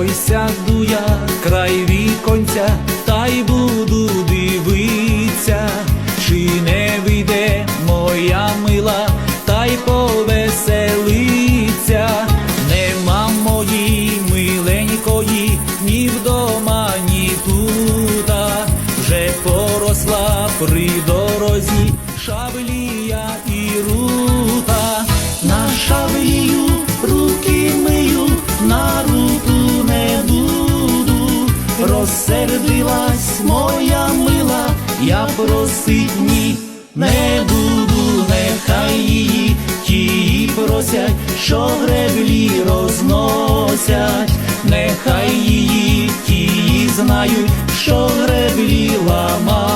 Ой, сяду я край віконця, та й буду дивитися, чи не вийде моя мила, та й повеселиться. Нема моїй миленької, ні вдома, ні тута, вже поросла при розсердилась моя мила, я просить ні не буду, нехай її. Ті просять, що греблі розносять, нехай її ті знають, що греблі ламають.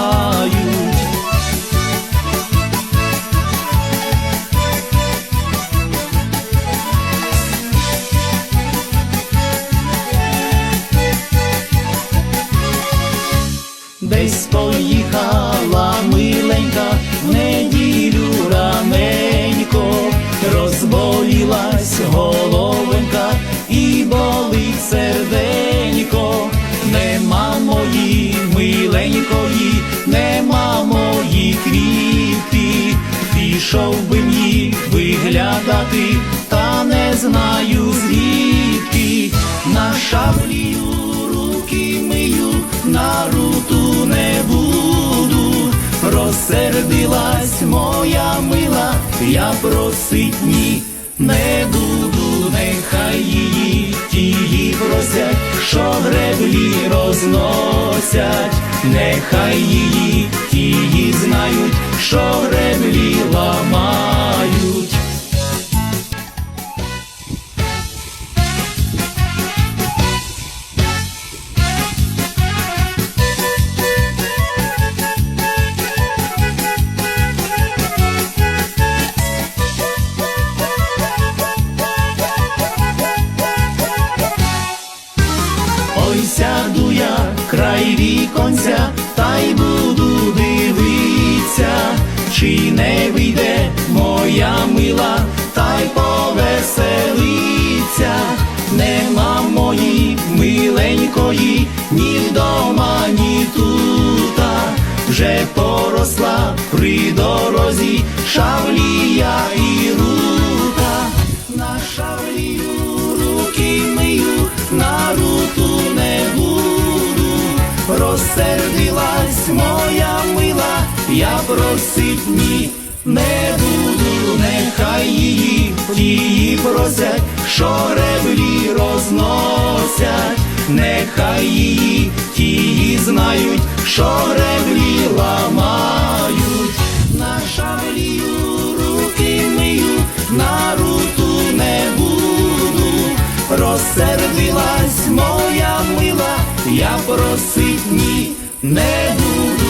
Десь поїхала миленька в неділю раненько, розболілась головенька і болить серденько, нема мої миленької, нема мої квіти, пішов би мені виглядати, та не знаю розсердилась моя мила, я просить ні не буду, нехай її тії просять, що греблі розносять, нехай її тії знають, що греблі ламають. Край віконця, та й буду дивитися, чи не вийде моя мила, та й повеселиться, нема моїй миленької, ні вдома, ні тута, вже поросла при дорозі шавлія і рута, на шавлію розсердилась моя мила, я просить ні не буду, нехай її тії просять, що греблі розносять, нехай її тії знають, що греблі ламають, на шаблію руки мию, на руту не буду, розсердилась моя мила, я просить ні не буду.